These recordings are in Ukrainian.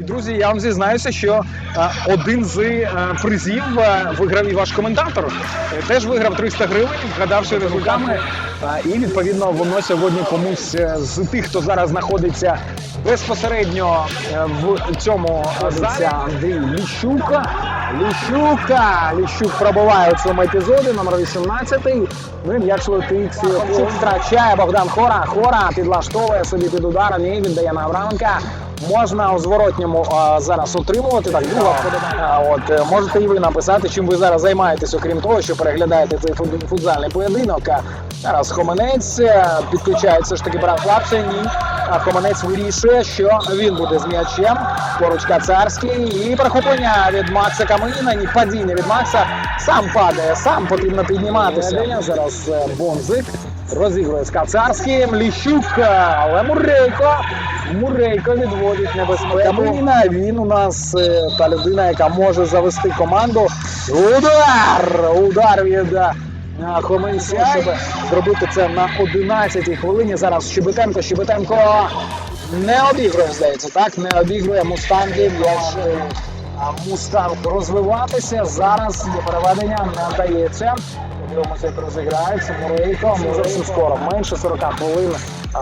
І друзі, я вам зізнаюся, що е, один з е, призів е, виграв і ваш коментатор. Теж виграв 300 гривень, вгадавши. Е, І відповідно воно сьогодні комусь з тих, хто зараз знаходиться безпосередньо в цьому залі. Андрій Ліщука. Ліщука. Ліщук пробуває у цьому епізоді, номер 18. Ну м'яч летить. Втрачає Богдан Хора. Хора підлаштовує собі під ударом і віддає на Авраменка. Можна у зворотньому а, зараз отримувати. Так, друга. От е, можете і ви написати, чим ви зараз займаєтесь, окрім того, що переглядаєте цей футзальний поєдинок. Зараз Хоменець е, підключається ж таки брат Лапси. Ні. А Хоменець вирішує, що він буде з м'ячем. Поруч Кацарський і перехоплення від Макса Камина. Ні, падіння від Макса. Сам падає, сам потрібно підніматися. Зараз е, Бонзик розігрує з Кацарським. Ліщук, але Мурейко. Мурейко відводить небезпеку. Камина, він у нас е, та людина, яка може завести команду. Удар! Удар від е, Хоменця, щоб зробити це на 11-й хвилині. Зараз Щебетенко. Щебетенко не обігрує, здається, так? Не обігрує Мустанги. М'яч е, Мустанг розвиватися. Зараз переведення, не вдається. Подивимося, як розіграється. Мурейко. Ми зовсім скоро. Менше 40 хвилин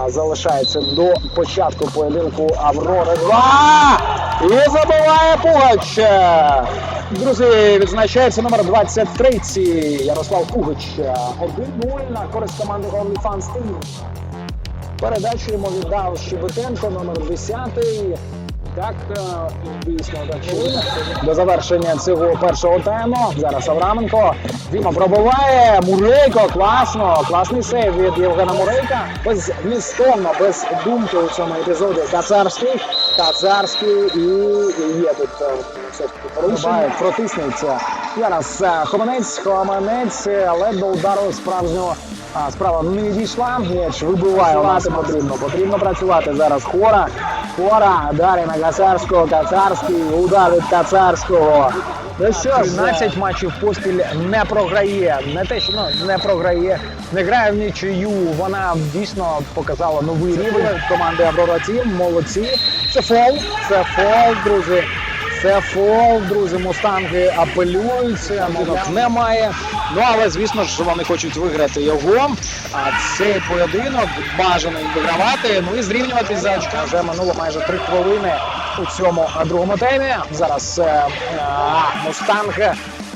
залишається до початку поєдинку Аврори 2. І забиває Пугач. Друзі, відзначається номер 23 Ярослав Пугач. 1-0 на користь команди OnlyFans Team. Передачу йому віддав Щебетенко, номер 10. Так, е, дійсно, хвилина. До завершення цього першого тайму. Зараз Авраменко. Діма пробиває. Мурейко, класно. Класний сейв від Євгена Мурейка. Безмістовно, без думки у цьому епізоді. Кацарський. Кацарський і є тут е, все ж таки порушення. Протиснеться. Зараз Хоманець, Хоманець, Хоменець, е, але до удару справжнього а, справа не дійшла. М'яч вибиває у нас потрібно. Потрібно працювати зараз. Хора. Хора. Далі на Кацарського. Кацарський. Удар від Кацарського. Ну що ж, 13 матчів поспіль не програє. Не те, що ну, не програє, не грає в нічию. Вона дійсно показала новий рівень команди Аврора Тім. Молодці. Це фол. Це фол, друзі. Це фол, друзі, мустанги апелюються, мінок немає. Ну але звісно ж вони хочуть виграти його. А цей поєдинок бажано їм вигравати. Ну і зрівнюватись за очка. Вже минуло майже три хвилини у цьому другому таймі. Зараз е, а, мустанг.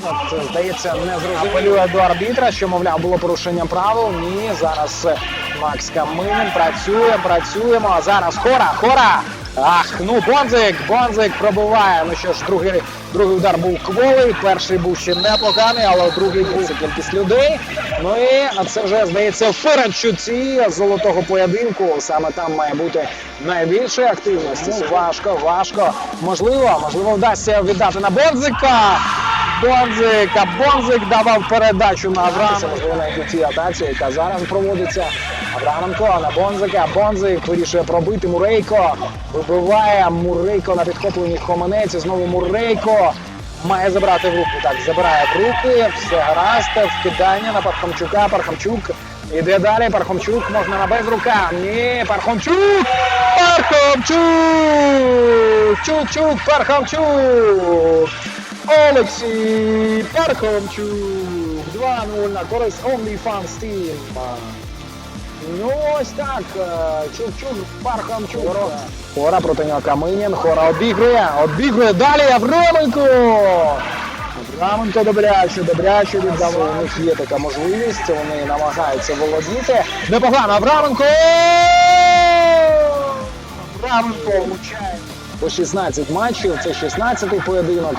От, е, здається, не зрозуміло. До арбітра, що, мовляв, було порушення правил. Ні, зараз е, Макс Каминин працює, працюємо. А зараз хора, хора. Ах, ну Бонзик, Бонзик пробуває. Ну що ж, другий, другий удар був кволий, перший був ще непоганий, але другий був це кількість людей. Ну і це вже здається в передчутті золотого поєдинку. Саме там має бути найбільше активності. Важко, важко. Можливо, можливо, вдасться віддати на Бонзика. Бонзик, а Бонзик давав передачу на Авраменко. Можливо, у цій атаці, яка зараз проводиться. Авраменко на Бонзика. Бонзик вирішує пробити Мурейко. Вибиває Мурейко на підхопленні Хоменець. Знову Мурейко. Має забрати в руку. Так, забирає в руки. Все гаразд. Вкидання на Пархомчука. Пархомчук. Іде далі. Пархомчук можна на без рука. Ні, Пархомчук! Пархомчук! Чук-чук, Пархомчук! Олексій Пархомчук. 2-0 на користь OnlyFans Team. Ну ось так. е, Чук-чук, Пархомчук. Хора проти нього Каминін. Хора обігрує. Обігрує далі Авраменко. Авраменко добряче, добряче віддав. У них є така можливість. Вони намагаються володіти. Непогано. Авраменко! Авраменко влучає. По 16 матчів. Це 16-й поєдинок.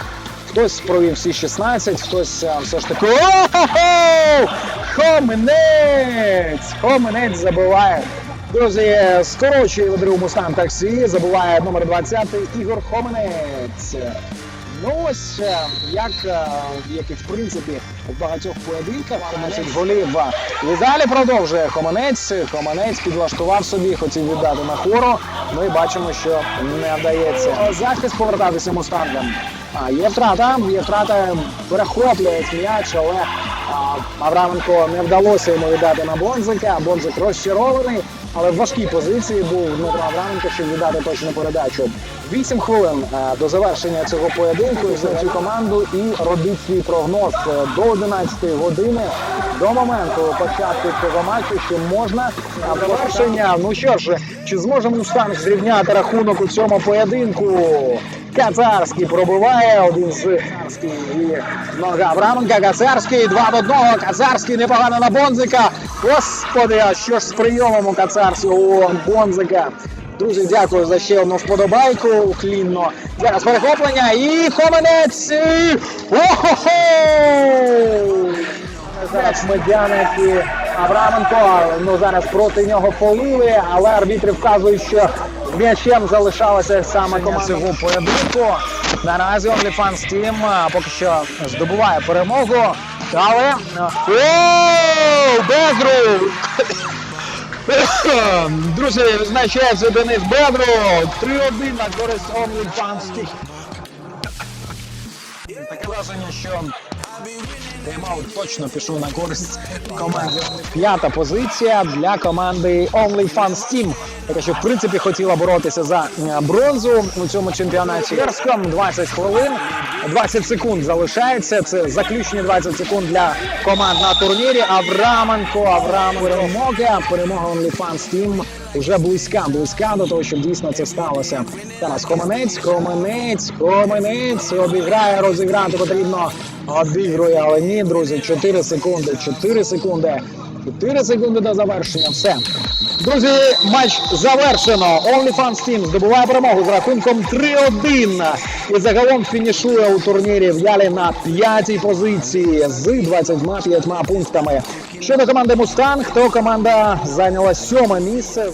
Хтось провів всі 16, хтось а, все ж таки. О-хо-хо! Хоменець! Хоменець забиває. Друзі, скорочує другому стан таксі, забуває номер 20 Ігор Хоменець. Ну ось е, як, е, як і в принципі в багатьох поєдинках 12 голів. І далі продовжує Хоманець. Хоманець підлаштував собі, хотів віддати на хору. Ми бачимо, що не вдається. Захист повертатися мустангам. А є втрата, є втрата, перехоплює м'яч, але Авраменко не вдалося йому віддати на Бонзика. Бонзик розчарований, але в важкій позиції був Дмитро Авраменко, щоб віддати точну передачу. Вісім хвилин е, до завершення цього поєдинку за цю команду і робіть свій прогноз Е, до 11 години до моменту початку цього матчу, що можна завершення. Ну що ж, чи зможемо Мустанг зрівняти рахунок у цьому поєдинку? Кацарський пробиває один з Кацарський і нога Абраменка. Кацарський два в одного. Кацарський непогано на Бонзика. Господи, а що ж з прийомом у Кацарського Бонзика? Друзі, дякую за ще одну вподобайку. Уклінно. Зараз перехоплення і Хоменець. І... О-хо-хо! Зараз медяник і Авраменко. Ну зараз проти нього полили, але арбітри вказують, що м'ячем залишалася саме команда цього поєдинку. Наразі OnlyFans Team поки що здобуває перемогу. Але Оу! Безру! Друзі, відзначається Денис Бедру. 3-1 на користь OnlyFans Team. Таке враження, що Тайм-аут точно пішов на користь команді. П'ята позиція для команди OnlyFans Team, яка що в принципі хотіла боротися за е, бронзу у цьому чемпіонаті. Верском 20 хвилин, 20 секунд залишається. Це заключні 20 секунд для команд на турнірі. Авраменко, Авраменко, перемога, перемога OnlyFans Team вже близька, близька до того, щоб дійсно це сталося. Зараз Хоменець, Хоменець, Хоменець обіграє, розіграти потрібно. Обігрує, але ні, друзі, 4 секунди, 4 секунди. 4 секунди до завершення. Все. Друзі, матч завершено. OnlyFans Team здобуває перемогу з рахунком 3-1. І загалом фінішує у турнірі в Ялі на п'ятій позиції з 25 пунктами. Щодо команди Мустанг, то команда зайняла сьоме місце.